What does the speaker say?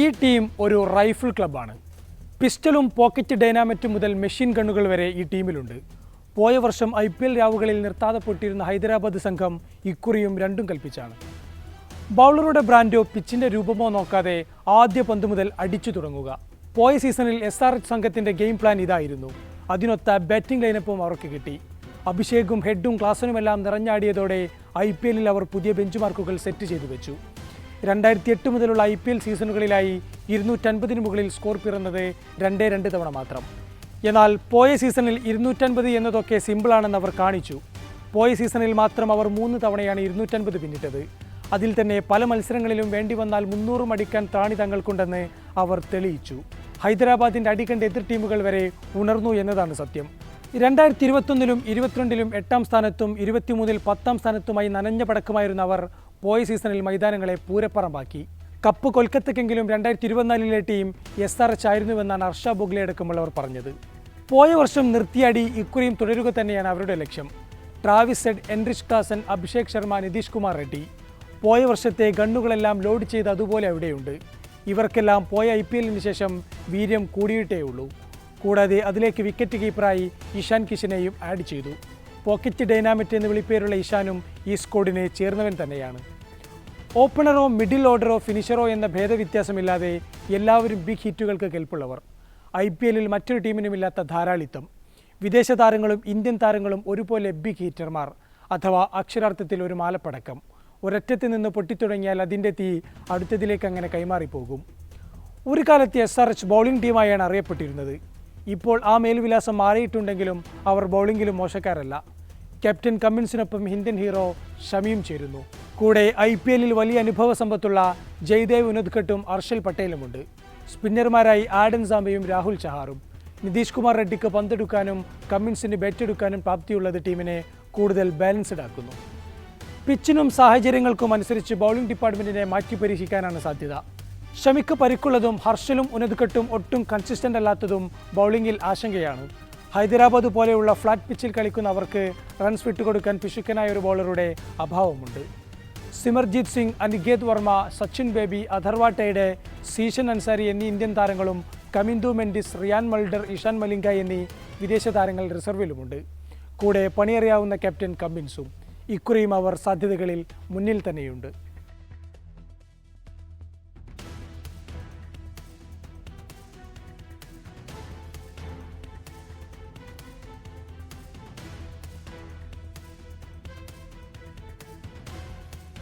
ഈ ടീം ഒരു rifle ക്ലബ്ബാണ്. പിസ്റ്റളും pocket ഡൈനാമറ്റും മുതൽ മെഷീൻ ഗണ്ണുകൾ വരെ ഈ ടീമിലുണ്ട്. പോയ വർഷം ഐ പി എൽ രാവുകളിൽ നിർത്താതെ പൊട്ടിയിരുന്ന ഹൈദരാബാദ് സംഘം ഇക്കുറിയും രണ്ടും കൽപ്പിച്ചാണ്. ബൗളറുടെ ബ്രാൻഡോ പിച്ചിന്റെ രൂപമോ നോക്കാതെ ആദ്യ പന്ത് മുതൽ അടിച്ചു തുടങ്ങുക. പോയ സീസണിൽ എസ് ആർ എച്ച് സംഘത്തിന്റെ ഗെയിം പ്ലാൻ ഇതായിരുന്നു. അതിനൊത്ത ബാറ്റിംഗ് ലൈനപ്പും അവർക്ക് കിട്ടി. അഭിഷേകും ഹെഡും ക്ലാസനുമെല്ലാം നിറഞ്ഞാടിയതോടെ ഐ പി എല്ലിൽ അവർ പുതിയ ബെഞ്ച് മാർക്കുകൾ സെറ്റ് ചെയ്തു വെച്ചു. രണ്ടായിരത്തി എട്ട് മുതലുള്ള ഐ പി എൽ സീസണുകളിലായി ഇരുന്നൂറ്റൻപതിന് മുകളിൽ സ്കോർ പിറന്നത് രണ്ടേ രണ്ട് തവണ മാത്രം. എന്നാൽ പോയ സീസണിൽ ഇരുന്നൂറ്റൻപത് എന്നതൊക്കെ സിമ്പിളാണെന്ന് അവർ കാണിച്ചു. പോയ സീസണിൽ മാത്രം അവർ മൂന്ന് തവണയാണ് ഇരുന്നൂറ്റൻപത് പിന്നിട്ടത്. അതിൽ തന്നെ പല മത്സരങ്ങളിലും വേണ്ടി വന്നാൽ മുന്നൂറും അടിക്കാൻ താണി തങ്ങൾക്കുണ്ടെന്ന് അവർ തെളിയിച്ചു. ഹൈദരാബാദിന്റെ അടികണ്ട എതിർ ടീമുകൾ വരെ ഉണർന്നു എന്നതാണ് സത്യം. രണ്ടായിരത്തി ഇരുപത്തൊന്നിലും ഇരുപത്തിരണ്ടിലും എട്ടാം സ്ഥാനത്തും ഇരുപത്തിമൂന്നിൽ പത്താം സ്ഥാനത്തുമായി നനഞ്ഞ പടക്കമായിരുന്ന അവർ പോയ സീസണിൽ മൈതാനങ്ങളെ പൂരപ്പറമ്പാക്കി. കപ്പ് കൊൽക്കത്തക്കെങ്കിലും രണ്ടായിരത്തി ഇരുപത്തിനാലിലെ ടീം എസ് ആർ എച്ച് ആയിരുന്നുവെന്നാണ് ഹർഷ ബുഗ്ലെ അടക്കമുള്ളവർ പറഞ്ഞത്. പോയ വർഷം നിർത്തിയാടി ഇക്കുറിയും തുടരുക തന്നെയാണ് അവരുടെ ലക്ഷ്യം. Travis Z Heinrich Klaasen Abhishek Sharma Nitish Kumar Reddy. പോയ വർഷത്തെ ഗണ്ണുകളെല്ലാം ലോഡ് ചെയ്ത് അതുപോലെ അവിടെയുണ്ട്. ഇവർക്കെല്ലാം പോയ ഐ പി എല്ലിന് ശേഷം വീര്യം കൂടിയിട്ടേ ഉള്ളൂ കൂടാതെ അതിലേക്ക് വിക്കറ്റ് കീപ്പറായി ഇഷാൻ കിഷനെയും ആഡ് ചെയ്തു. പോക്കറ്റ് ഡൈനാമിറ്റ് എന്ന് വിളിപ്പേരുള്ള ഇഷാനും ഈ സ്കോഡിന് ചേർന്നവൻ തന്നെയാണ്. ഓപ്പണറോ മിഡിൽ ഓർഡറോ ഫിനിഷറോ എന്ന ഭേദവ്യത്യാസമില്ലാതെ എല്ലാവരും ബിഗ് ഹിറ്റുകൾക്ക് കെൽപ്പുള്ളവർ. ഐ പി എല്ലിൽ മറ്റൊരു ടീമിനുമില്ലാത്ത ധാരാളിത്തം. വിദേശ താരങ്ങളും ഇന്ത്യൻ താരങ്ങളും ഒരുപോലെ ബിഗ് ഹിറ്റർമാർ അഥവാ അക്ഷരാർത്ഥത്തിൽ ഒരു മാലപ്പടക്കം. ഒരറ്റത്ത് നിന്ന് പൊട്ടിത്തുടങ്ങിയാൽ അതിന്റെ തീ അടുത്തതിലേക്ക് അങ്ങനെ കൈമാറിപ്പോകും. ഒരു കാലത്ത് എസ് ആർ എച്ച് ബൗളിംഗ് ടീമായാണ് അറിയപ്പെട്ടിരുന്നത്. ഇപ്പോൾ ആ മേൽവിലാസം മാറിയിട്ടുണ്ടെങ്കിലും അവർ ബൗളിംഗിലും മോശക്കാരല്ല. ക്യാപ്റ്റൻ കമ്മിൻസിനൊപ്പം ഇന്ത്യൻ ഹീറോ ഷമിയും ചേരുന്നു. കൂടെ ഐ പി എല്ലിൽ വലിയ അനുഭവ സമ്പത്തുള്ള ജയ്ദേവ് ഉനദ്ഘട്ടും അർഷൽ പട്ടേലുമുണ്ട്. സ്പിന്നർമാരായി ആഡൻ സാംബയും രാഹുൽ ചഹാറും. നിതീഷ് കുമാർ റെഡ്ഡിക്ക് പന്തെടുക്കാനും കമ്മിൻസിന് ബാറ്റെടുക്കാനും പ്രാപ്തിയുള്ളത് ടീമിനെ കൂടുതൽ ബാലൻസ്ഡ് ആക്കുന്നു. പിച്ചിനും സാഹചര്യങ്ങൾക്കും അനുസരിച്ച് ബൗളിംഗ് ഡിപ്പാർട്ട്മെന്റിനെ മാറ്റി പരീക്ഷിക്കാനാണ് സാധ്യത. ഷമിക്ക് പരിക്കുള്ളതും ഹർഷലും ഉനദ്ഘട്ടും ഒട്ടും കൺസിസ്റ്റന്റ് അല്ലാത്തതും ബൗളിംഗിൽ ആശങ്കയാണ്. ഹൈദരാബാദ് പോലെയുള്ള ഫ്ലാറ്റ് പിച്ചിൽ കളിക്കുന്ന അവർക്ക് റൺസ് വിട്ടുകൊടുക്കാൻ പിശുക്കനായ ഒരു ബോളറുടെ അഭാവമുണ്ട്. സിമർജീത് സിംഗ് അനികേത് വർമ്മ സച്ചിൻ ബേബി അധർവാട്ടയുടെ സീഷൻ അൻസാരി എന്നീ ഇന്ത്യൻ താരങ്ങളും കമിന്ദു മെൻഡിസ് റിയാൻ മൾഡർ ഇഷാൻ മലിംഗ എന്നീ വിദേശ താരങ്ങൾ റിസർവിലുമുണ്ട് കൂടെ പണിയറിയാവുന്ന ക്യാപ്റ്റൻ കമ്മിൻസും ഇക്കുറിയും അവർ സാധ്യതകളിൽ മുന്നിൽ തന്നെയുണ്ട്.